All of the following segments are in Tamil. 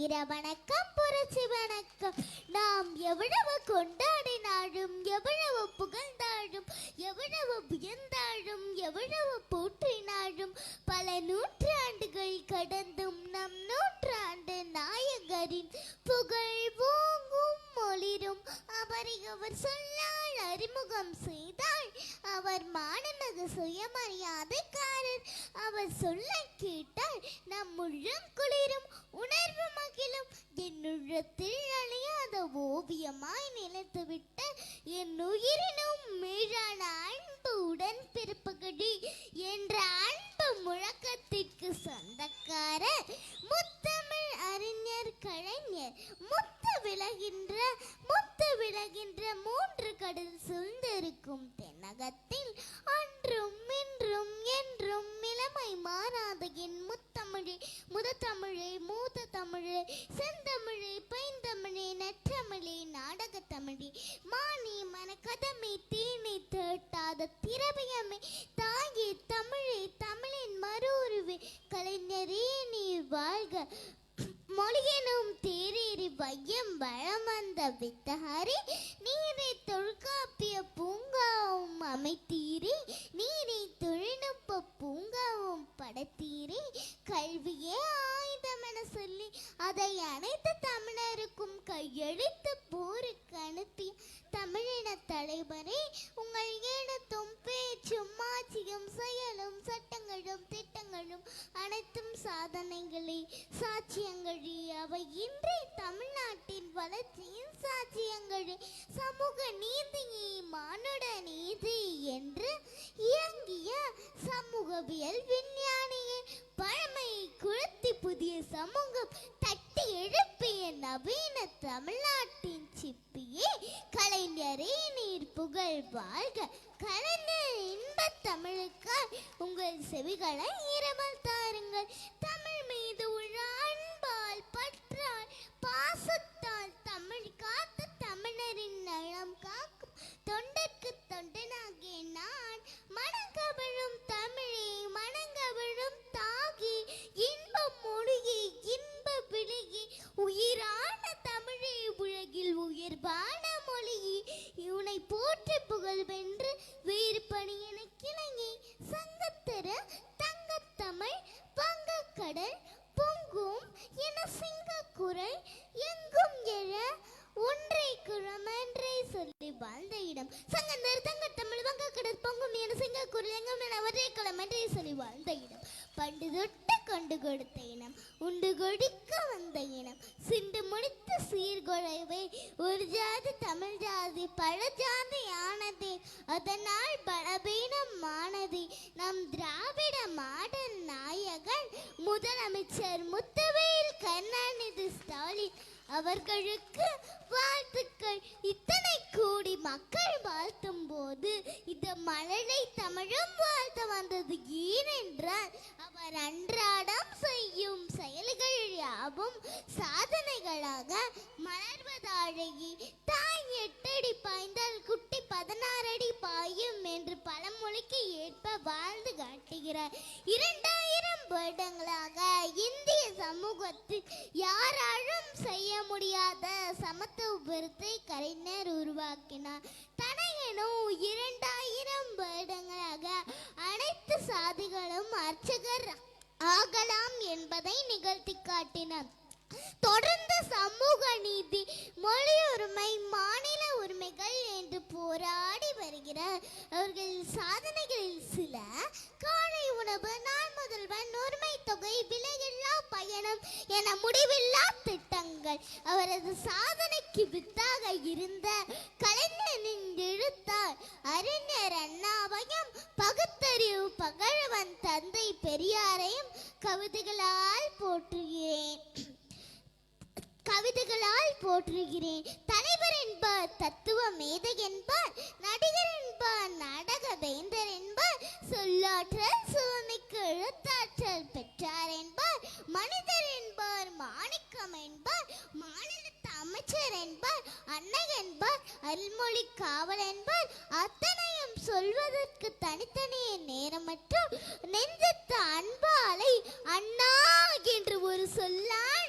வீர வணக்கம் புரட்சி வணக்கம். நாம் எவ்வளவு கொண்டாடினாலும் எவ்வளவு புகழ்ந்தாலும் எவ்வளவு வியந்தாலும் எவ்வளவு போற்றினாலும் பல நூற்றாண்டுகள் கடந்தும் நம் நூற்றாண்டு நாயகரின் புகழ் ஓங்கும் ஒளிரும் அவரை அவர் சொல்லால் அறிமுகம் செய்தால் அவர் மானமிகு சுயமரியாதைக்காரர். அவர் சொல்ல கேட்டார் வர முத்தமிழ் அறிஞர் கலைஞர் முத்து விலகின்ற முத்து விலகின்ற மூன்று கடல் சூழ்ந்திருக்கும் தென்னகத்தில் அன்றும் இன்றும் என்றும் நிலைமை மாறாத என் முத்தமிழே முதத்தமிழே மூத்த தமிழே செந்தமிழே பைந்தமிழே நற்றமிழே நாடகத் தமிழே மானி கதமை தீனை தேட்டாத திரவியமே தாயே தமிழே தமிழின் வாழ்வே கலைஞரே நீ வாழ்க. மொழியனும் தேரேறி வையம் வளம் வந்த வித்தகாரி. நீரை தொல்காப்பிய பூங்காவும் அமைத்தீரே. நீரை தொழில்நுட்ப பூங்காவும் படைத்தீரே. கல்வியே ஆயுதம் என சொல்லி அதை அனைத்து தமிழருக்கும் கையெழுத்து போருக்கு அனுப்பிய தமிழின தலைவரே உங்கள் ஈழத்தும் பேச்சும் ஆட்சியும் செயலும் சட்டங்களும் திட்டங்களும் அனைத்தும் சாதனைகளே. சாட்சியங்களே அவை இன்றைய தமிழ்நாட்டின் வளர்ச்சியின் சாட்சியங்களே. சமூக நீதியை மானுட நீதி என்று இயங்கிய சமூகவியல் விஞ்ஞானியே. பழமையை குழத்தி புதிய சமூகம் தட்டி எழுப்பிய நவீன தமிழ்நாட்டின் சிப்பியே கலைஞரே நீர் புகழ் வாழ்க. கலைஞர் இன்பத் தமிழுக்காய் உங்கள் செவிகளை ஈரமல் தாருங்கள். தமிழ் மீது உள்ள அன்பால் பற்றால் பொங்கும் என சிங்க குரல் எங்கும் எழ ஒன்றை குழமென்றே சொல்லி வாழ்ந்த இடம் சங்கந்தர் வங்க வங்கக்கடல் பொங்கும் என சிங்க குரல் எங்கும் என ஒரே குளமென்றே சொல்லி வாழ்ந்த இடம் பண்டு தொட்டு கொண்டு கொடுத்த இனம் உண்டு கொடிக்க வந்த இனம். சிண்டு முடித்த சீர்குலைவை ஒரு ஜாதி தமிழ் ஜாதி பல ஜாதி ஆனதே. அதனால் பலபீனம் ஆனது நம் திராவிடம் முதலமைச்சர் முத்தவேல் கருணாநிதி ஸ்டாலின் அவர்களுக்கு வாழ்த்துக்கள். இத்தனை கோடி மக்கள் வாழ்த்தும் போது இந்த மழலை தமிழும் வாழ்த்த வந்தது ஏனென்றால் அவர் அன்றாடம் செய்யும் செயல்கள் யாவும் சாதனைகளாக மலர்வதாழகி தாய் எட்டடி பாய்ந்தால் குட்டி பதினாறு அடி பாயும் என்று பல பழமொழிக்கு ஏற்ப வாழ்ந்து காட்டுகிறார். இரண்டாயிரம் வருடங்களாக இந்திய சமூகத்தில் யாராலும் செய்ய முடியாத சமத்துவத்தை கலைஞர் உருவாக்கினார். தனையனும் இரண்டாயிரம் வருடங்களாக அனைத்து சாதிகளும் அர்ச்சகர் ஆகலாம் என்பதை நிகழ்த்தி காட்டினார். தொடர்ந்து சமூக நீதி மொழி உரிமை மாநில உரிமைகள் என்று போராடி வருகிறார். அவர்களின் சாதனைகளில் சில காலை உணவு நாள் முதல்வன் உரிமை தொகை விலையில்லா பயணம் என முடிவில்லா திட்டங்கள். அவரது சாதனைக்கு வித்தாக இருந்த கலைஞனின் எழுத்தார் அறிஞர் அண்ணாவையும் பகுத்தறிவு பகழவன் தந்தை பெரியாரையும் கவிதைகளால் போற்றுகிறேன். கவிதைகளால் போற்றுகிறேன். தலைவர் என்பார் தத்துவ மேதை என்பார் நடிகர் என்பார் நாடக வேந்தர் என்பார் சொல்லாற்றல் சுவமிக்கு எழுத்தாற்றல் பெற்றார் என்பார் மனிதர் என்பார் மாணிக்கம் என்பார் மாநிலத்து அமைச்சர் என்பார் அன்னை என்பார் அல்மொழி காவல் என்பார் அத்தனையும் சொல்வதற்கு தனித்தனியே நேரமற்றும் நெஞ்சத்து அன்பாலை அண்ணா என்று ஒரு சொல்லால்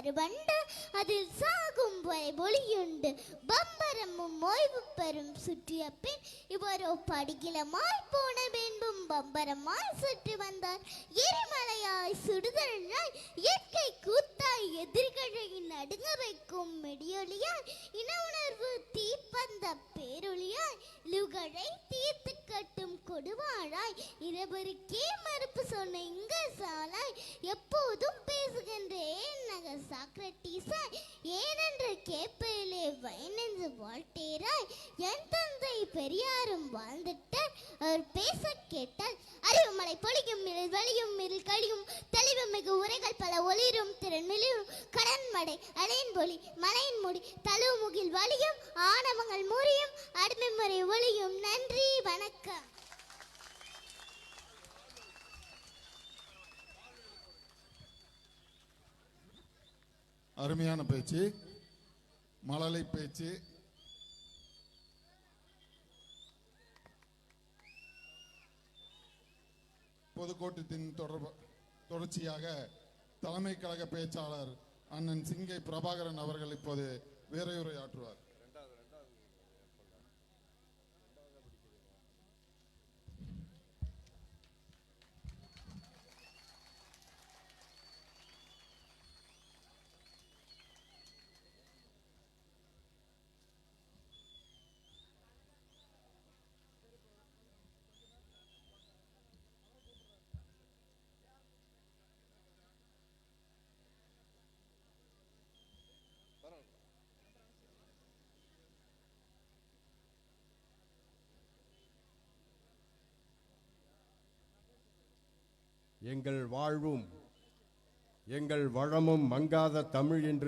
விழிரண்டும் அதில் சாகும் வரை ஒளியுண்டு பம்பரமும் ஓய்வு பெறும் சுற்றிய பின் இவரோ படிகிலமாய் போன பின்பும் பம்பரமாய் சுற்றி வந்தார். எரிமலையாய் சுடுதலாய் இயற்கை கூத்தாய் எதிர்களை நடுங்க வைக்கும் மெடியொலியாய் இன உணர்வு தீப்பந்த பேரொழியாய் லுகழை தீர்த்து கட்டும் கொடுவாழாய் இரவருக்கே மறுப்பு சொன்ன இங்க சாலாய் எப்போதும் நக ஏனென்று கேட்பதிலே வாழ்த்தேராய். என் தந்தை பெரியாரும் வாழ்ந்துட்டார். அவர் பேச கேட்டால் அறிவுமலை பொழியும் மிளிர் வலியும் மிளிர் கழியும். தெளிவு மிகு உரைகள் பல ஒளிரும் திறன் மிளிரும். கடன் மடை அலையின் பொலி மலையின் முடி தழுவு முகில் வலியும் ஆணவங்கள் முறியும் அடிமை முறை ஒளியும். நன்றி வணக்கம். அருமையான பேச்சு. மழலை பேச்சு. பொதுக்கூட்டத்தின் தொடர்பு தொடர்ச்சியாக தலைமை கழக பேச்சாளர் அண்ணன் சிங்கை பிரபாகரன் அவர்கள் இப்போது வேறையுரை எங்கள் வாழ்வும் எங்கள் வளமும் மங்காத தமிழ் என்று